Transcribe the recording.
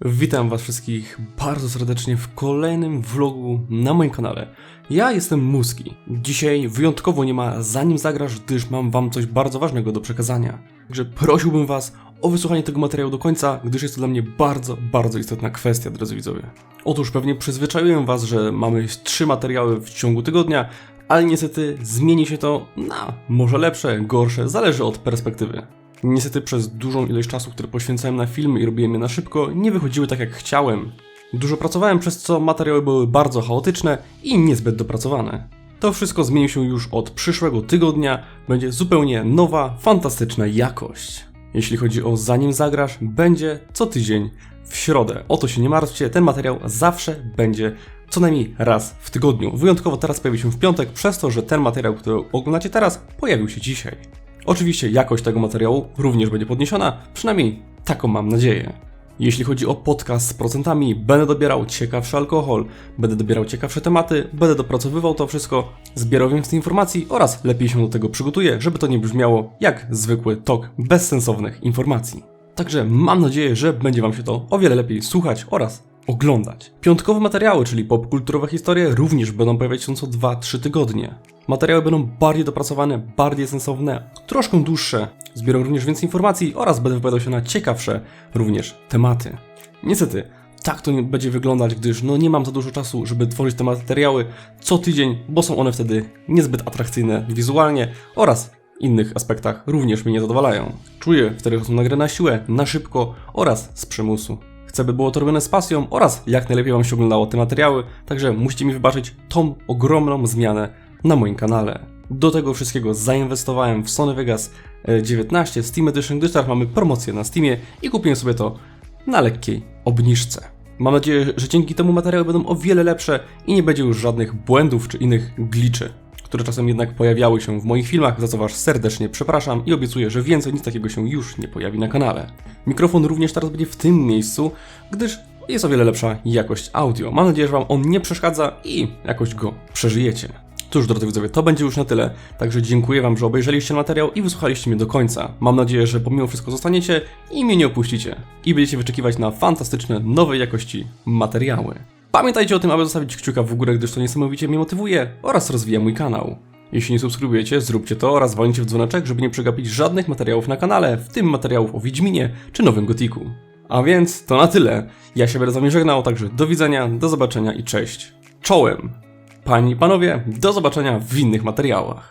Witam Was wszystkich bardzo serdecznie w kolejnym vlogu na moim kanale. Ja jestem Muski. Dzisiaj wyjątkowo nie ma zanim zagrasz, gdyż mam Wam coś bardzo ważnego do przekazania. Także prosiłbym Was o wysłuchanie tego materiału do końca, gdyż jest to dla mnie bardzo, bardzo istotna kwestia, drodzy widzowie. Otóż pewnie przyzwyczaiłem Was, że mamy trzy materiały w ciągu tygodnia, ale niestety zmieni się to na może lepsze, gorsze, zależy od perspektywy. Niestety przez dużą ilość czasu, który poświęcałem na filmy i robiłem je na szybko, nie wychodziły tak jak chciałem. Dużo pracowałem, przez co materiały były bardzo chaotyczne i niezbyt dopracowane. To wszystko zmieni się już od przyszłego tygodnia, będzie zupełnie nowa, fantastyczna jakość. Jeśli chodzi o zanim zagrasz, będzie co tydzień w środę. O to się nie martwcie, ten materiał zawsze będzie co najmniej raz w tygodniu. Wyjątkowo teraz pojawi się w piątek, przez to, że ten materiał, który oglądacie teraz, pojawił się dzisiaj. Oczywiście jakość tego materiału również będzie podniesiona, przynajmniej taką mam nadzieję. Jeśli chodzi o podcast z procentami, będę dobierał ciekawszy alkohol, będę dobierał ciekawsze tematy, będę dopracowywał to wszystko, zbierał więcej informacji oraz lepiej się do tego przygotuję, żeby to nie brzmiało jak zwykły tok bezsensownych informacji. Także mam nadzieję, że będzie Wam się to o wiele lepiej słuchać oraz oglądać. Piątkowe materiały, czyli popkulturowe historie, również będą pojawiać się co 2-3 tygodnie. Materiały będą bardziej dopracowane, bardziej sensowne, troszkę dłuższe. Zbiorę również więcej informacji oraz będę wypowiadał się na ciekawsze również tematy. Niestety, tak to nie będzie wyglądać, gdyż no nie mam za dużo czasu, żeby tworzyć te materiały co tydzień, bo są one wtedy niezbyt atrakcyjne wizualnie oraz innych aspektach również mnie nie zadowalają. Czuję wtedy, są nagrane na siłę, na szybko oraz z przymusu. Chcę, by było to robione z pasją oraz jak najlepiej Wam się oglądało te materiały, także musicie mi wybaczyć tą ogromną zmianę na moim kanale. Do tego wszystkiego zainwestowałem w Sony Vegas e, 19 Steam Edition, gdyż teraz mamy promocję na Steamie i kupiłem sobie to na lekkiej obniżce. Mam nadzieję, że dzięki temu materiały będą o wiele lepsze i nie będzie już żadnych błędów czy innych glitchy, które czasem jednak pojawiały się w moich filmach, za co Was serdecznie przepraszam i obiecuję, że więcej nic takiego się już nie pojawi na kanale. Mikrofon również teraz będzie w tym miejscu, gdyż jest o wiele lepsza jakość audio. Mam nadzieję, że Wam on nie przeszkadza i jakoś go przeżyjecie. Cóż, drodzy widzowie, to będzie już na tyle. Także dziękuję Wam, że obejrzeliście materiał i wysłuchaliście mnie do końca. Mam nadzieję, że pomimo wszystko zostaniecie i mnie nie opuścicie. I będziecie wyczekiwać na fantastyczne, nowej jakości materiały. Pamiętajcie o tym, aby zostawić kciuka w górę, gdyż to niesamowicie mnie motywuje oraz rozwija mój kanał. Jeśli nie subskrybujecie, zróbcie to oraz walnijcie w dzwoneczek, żeby nie przegapić żadnych materiałów na kanale, w tym materiałów o Wiedźminie czy Nowym Gotiku. A więc to na tyle. Ja się będę z wami żegnał, także do widzenia, do zobaczenia i cześć. Czołem! Panie i panowie, do zobaczenia w innych materiałach.